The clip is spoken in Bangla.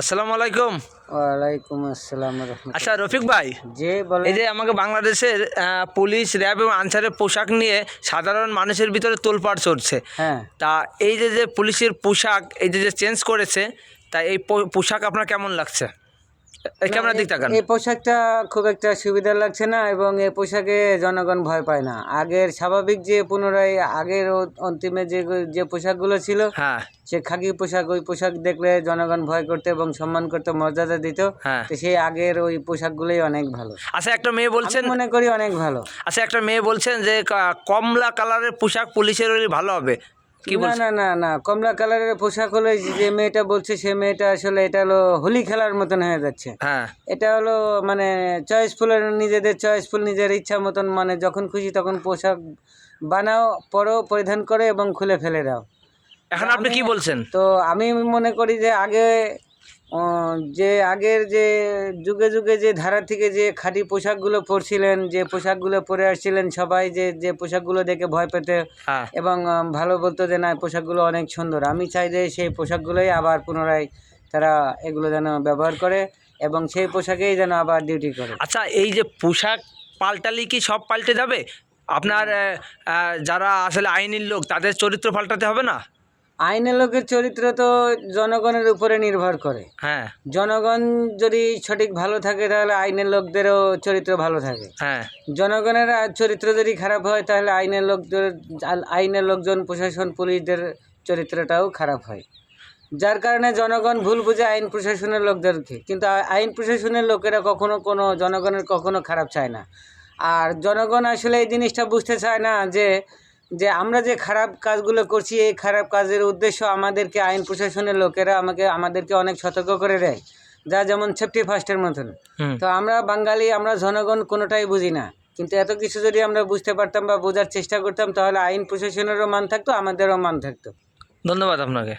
আসসালামু আলাইকুম। ওয়ালাইকুম আসসালাম আচ্ছা রফিক ভাই যে বলে এই যে আমাকে বাংলাদেশের পুলিশ র্যাব এবং আনসারের পোশাক নিয়ে সাধারণ মানুষের ভিতরে তোলপাড় চড়ছে। হ্যাঁ। তা এই যে যে পুলিশের পোশাক এই যে যে চেঞ্জ করেছে তা এই পোশাক আপনার কেমন লাগছে? এই ক্যামেরার দিক তাকান এই পোশাকটা খুব একটা সুবিধা লাগছে না এবং এই পোশাকে জনগণ ভয় পায় না। আগের স্বাভাবিক যে পুনরায় আগের অন্তিমে যে যে পোশাকগুলো ছিল হ্যাঁ। সে খাকি পোশাক ওই পোশাক দেখলে জনগণ ভয় করতে এবং সম্মান করতে মর্যাদা দিত। হ্যাঁ। তো সেই আগের ওই পোশাকগুলোই অনেক ভালো। আচ্ছা একটা মেয়ে বলছেন মনে করি অনেক ভালো। আচ্ছা একটা মেয়ে বলছেন যে কমলা কালারের পোশাক পুলিশের ভালো হবে। কি না না না না কমলা কালারের পোশাক হলে যে মেয়েটা বলছে সে মেয়েটা আসলে এটা হলো হোলি খেলার মতন হয়ে যাচ্ছে। হ্যাঁ। এটা হলো মানে চয়েসফুলের নিজেদের চয়েসফুল নিজের ইচ্ছা মতন মানে যখন খুশি তখন পোশাক বানাও পরো পরিধান করে এবং খুলে ফেলে দাও। এখন আপনি কি বলছেন? তো আমি মনে করি যে আগে যে আগের যে যুগে যুগে যে ধারা থেকে যে খাঁটি পোশাকগুলো পরছিলেন যে পোশাকগুলো পরে আসছিলেন সবাই যে যে পোশাকগুলো দেখে ভয় পেতে হ্যাঁ। এবং ভালো বলতো যে না পোশাকগুলো অনেক সুন্দর। আমি চাই যে সেই পোশাকগুলোই আবার পুনরায় তারা এগুলো যেন ব্যবহার করে এবং সেই পোশাকেই যেন আবার ডিউটি করে। আচ্ছা এই যে পোশাক পাল্টালে কি সব পাল্টে যাবে? আপনার যারা আসলে আইনের লোক তাদের চরিত্র পাল্টাতে হবে না? আইনের লোকের চরিত্র তো জনগণের উপরে নির্ভর করে। হ্যাঁ। জনগণ যদি সঠিক ভালো থাকে তাহলে আইনের লোকদেরও চরিত্র ভালো থাকে। হ্যাঁ। জনগণের চরিত্র যদি খারাপ হয় তাহলে আইনের লোকদের আইনের লোকজন প্রশাসন পুলিশদের চরিত্রটাও খারাপ হয়। যার কারণে জনগণ ভুল বুঝে আইন প্রশাসনের লোকদেরকে। কিন্তু আইন প্রশাসনের লোকেরা কখনো কোনো জনগণের কখনো খারাপ চায় না। আর জনগণ আসলে এই জিনিসটা বুঝতে চায় না যে যে আমরা যে খারাপ কাজগুলো করছি এই খারাপ কাজের উদ্দেশ্য আমাদেরকে আইন প্রশাসনের লোকেরা আমাকে আমাদেরকে অনেক সতর্ক করে দেয়। যা যেমন সেফটি ফার্স্টের মতন। তো আমরা বাঙালি আমরা জনগণ কোনোটাই বুঝি না। কিন্তু এত কিছু যদি আমরা বুঝতে পারতাম বা বোঝার চেষ্টা করতাম তাহলে আইন প্রশাসনেরও মান থাকতো আমাদেরও মান থাকতো। ধন্যবাদ আপনাকে।